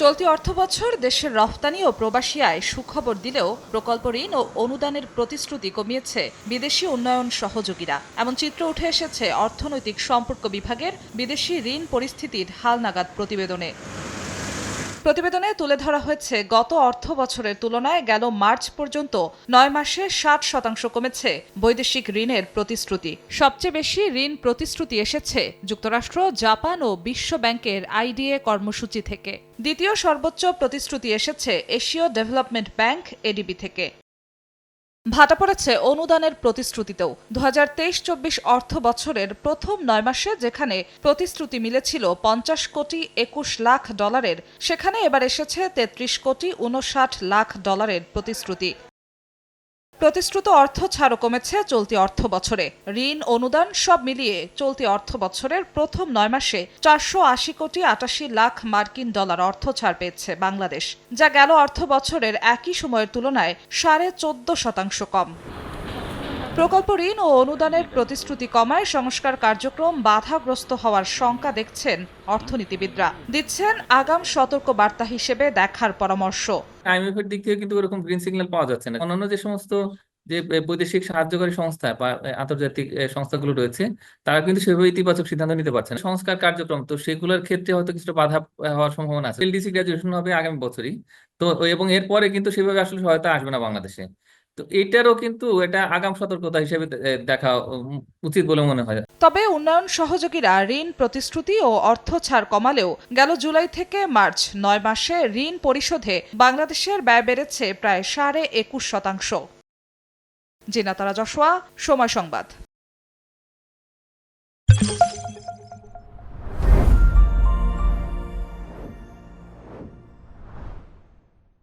চলতি অর্থবছর দেশের রফতানি ও প্রবাসী আয় সুখবর দিলেও প্রকল্প ঋণ ও অনুদানের প্রতিশ্রুতি কমিয়েছে বিদেশি উন্নয়ন সহযোগীরা। এমন চিত্র উঠে এসেছে অর্থনৈতিক সম্পর্ক বিভাগের বিদেশি ঋণ পরিস্থিতির হালনাগাদ প্রতিবেদনে। প্রতিবেদনে তুলে ধরা হয়েছে, গত অর্থ বছরের তুলনায় গেল মার্চ পর্যন্ত নয় মাসে ষাট শতাংশ কমেছে বৈদেশিক ঋণের প্রতিশ্রুতি। সবচেয়ে বেশি ঋণ প্রতিশ্রুতি এসেছে যুক্তরাষ্ট্র, জাপান ও বিশ্ব ব্যাংকের আইডিএ কর্মসূচি থেকে। দ্বিতীয় সর্বোচ্চ প্রতিশ্রুতি এসেছে এশীয় ডেভেলপমেন্ট ব্যাংক, এডিবি থেকে। ভাটা পড়েছে অনুদানের প্রতিশ্রুতিতেও। দু হাজার তেইশ চব্বিশ অর্থ বছরের প্রথম নয় মাসে যেখানে প্রতিশ্রুতি মিলেছিল পঞ্চাশ কোটি একুশ লাখ ডলারের, সেখানে এবার এসেছে তেত্রিশ কোটি উনষাট লাখ ডলারের প্রতিশ্রুতি। প্রতিশ্রুত অর্থ ছাড়ও কমেছে চলতি অর্থ বছরে ঋণ, অনুদান সব মিলিয়ে চলতি অর্থ বছরের প্রথম নয় মাসে চারশো আশি কোটি আটাশি লাখ মার্কিন ডলার অর্থ ছাড় পেয়েছে বাংলাদেশ, যা গেল অর্থ বছরের একই সময়ের তুলনায় সাড়ে চোদ্দ শতাংশ কম। প্রকল্প ঋণ ও অনুদানের প্রতিশ্রুতি কমায় সংস্কার কার্যক্রম বাধাগ্রস্ত হওয়ার শঙ্কা দেখছেন অর্থনীতিবিদরা। দিচ্ছেন আগাম সতর্ক বার্তা হিসেবে দেখার পরামর্শ। আইএমএফ এর দিক থেকে কিন্তু ওরকম গ্রিন সিগন্যাল পাওয়া যাচ্ছে না। অন্যান্য যে সমস্ত যে বৈদেশিক সাহায্যকারী সংস্থা বা আন্তর্জাতিক সংস্থাগুলো রয়েছে, তারা কিন্তু সেভাবে ইতিবাচক সিদ্ধান্ত নিতে পারছে না। সংস্কার কার্যক্রম, তো সেগুলোর ক্ষেত্রে হয়তো কিছুটা বাধা হওয়ার সম্ভাবনা আছে। এলডিসি গ্রাজুয়েশন হবে আগামী বছরই। তো এবং এরপরে কিন্তু সেভাবে আসলে সহায়তা আসবে না বাংলাদেশে। তো এটারও কিন্তু এটা আগাম সতর্কতা হিসেবে দেখা উচিত বলে মনে হয়। তবে উন্নয়ন সহযোগীরা ঋণ প্রতিশ্রুতি ও অর্থ ছাড় কমালেও গেল জুলাই থেকে মার্চ নয় মাসে ঋণ পরিশোধে বাংলাদেশের ব্যয় বেড়েছে প্রায় সাড়ে একুশ শতাংশ। জিনাতারা যশোয়া সময় সংবাদ।